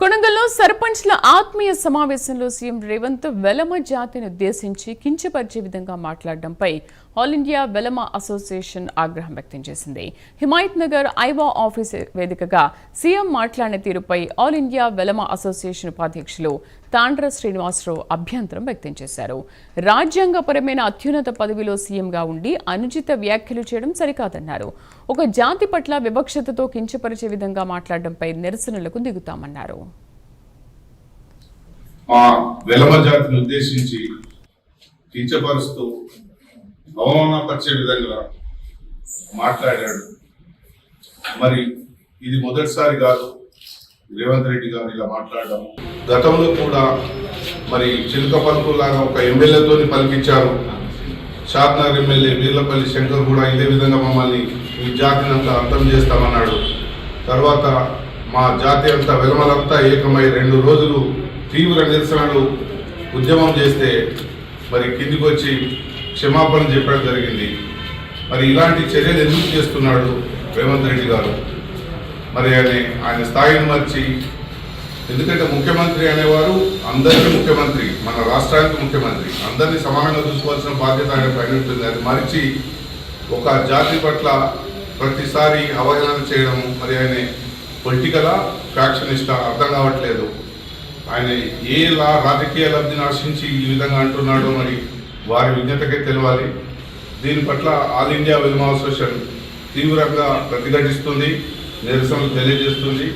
குணங்குளம் సర్పంచ్ల ఆత్మీయ సమావేశంలో సీఎం రేవంత్ వెలమ జాతిని ఉద్దేశించి కించపరిచే విధంగా మాట్లాడడంపై ఆల్ ఇండియా వెలమ అసోసియేషన్ ఆగ్రహం వ్యక్తం చేసింది. హిమాయత్ నగర్ ఐవా ఆఫీస్ వేదికగా సీఎం మాట్లాడిన తీరుపై ఆల్ ఇండియా వెలమ అసోసియేషన్ ఉపాధ్యక్షులు తాండ్ర శ్రీనివాసరావు అభ్యంతరం వ్యక్తం చేశారు. రాజ్యాంగపరమైన అత్యున్నత పదవిలో సీఎంగా ఉండి అనుచిత వ్యాఖ్యలు చేయడం సరికాదన్నారు. ఒక జాతి పట్ల వివక్షతతో కించపరిచే విధంగా మాట్లాడడంపై నిరసనలకు దిగుతామన్నారు. మా వెలమ జాతిని ఉద్దేశించి కించపరుస్తూ అవమానపరిచే విధంగా మాట్లాడాడు. మరి ఇది మొదటిసారి కాదు రేవంత్ రెడ్డి గారు ఇలా మాట్లాడడం. గతంలో కూడా మరి చిలుక పలుకులాగా ఒక ఎమ్మెల్యేతోని పలికించారు షాద్నగర్ ఎమ్మెల్యే వీర్లపల్లి శంకర్ కూడా ఇదే విధంగా మమ్మల్ని ఈ జాతిని అంతా అర్థం చేస్తామన్నాడు. తర్వాత మా జాతి అంతా వెలమలంతా ఏకమై రెండు రోజులు టీవీ ప్రదర్శనలు ఉద్యమం చేస్తే మరి కిందికి వచ్చి క్షమాపణ చెప్పడం జరిగింది. మరి ఇలాంటి చర్యలు ఎందుకు చేస్తున్నాడు రేవంత్ రెడ్డి గారు? మరి ఆయన ఆయన స్థాయిని మార్చి ఎందుకంటే ముఖ్యమంత్రి అనేవారు అందరికీ ముఖ్యమంత్రి మన రాష్ట్రానికి ముఖ్యమంత్రి. అందరినీ సమానంగా చూసుకోవాల్సిన బాధ్యత ఆయన పైన ఉంటుంది. అది మరిచి ఒక జాతి పట్ల ప్రతిసారి అవహేళన చేయడం మరి ఆయన పొలిటికలా ఫ్యాక్షనిస్టా అర్థం కావట్లేదు. ఆయన ఏ రాజకీయ లబ్ధిని ఆశించి ఈ విధంగా అంటున్నాడో మరి వారి విజ్ఞతకే తెలియాలి దీని పట్ల ఆల్ ఇండియా వెల్మా అసోసియేషన్ తీవ్రంగా ప్రతిఘటిస్తుంది. నిరసనలు తెలియజేస్తుంది.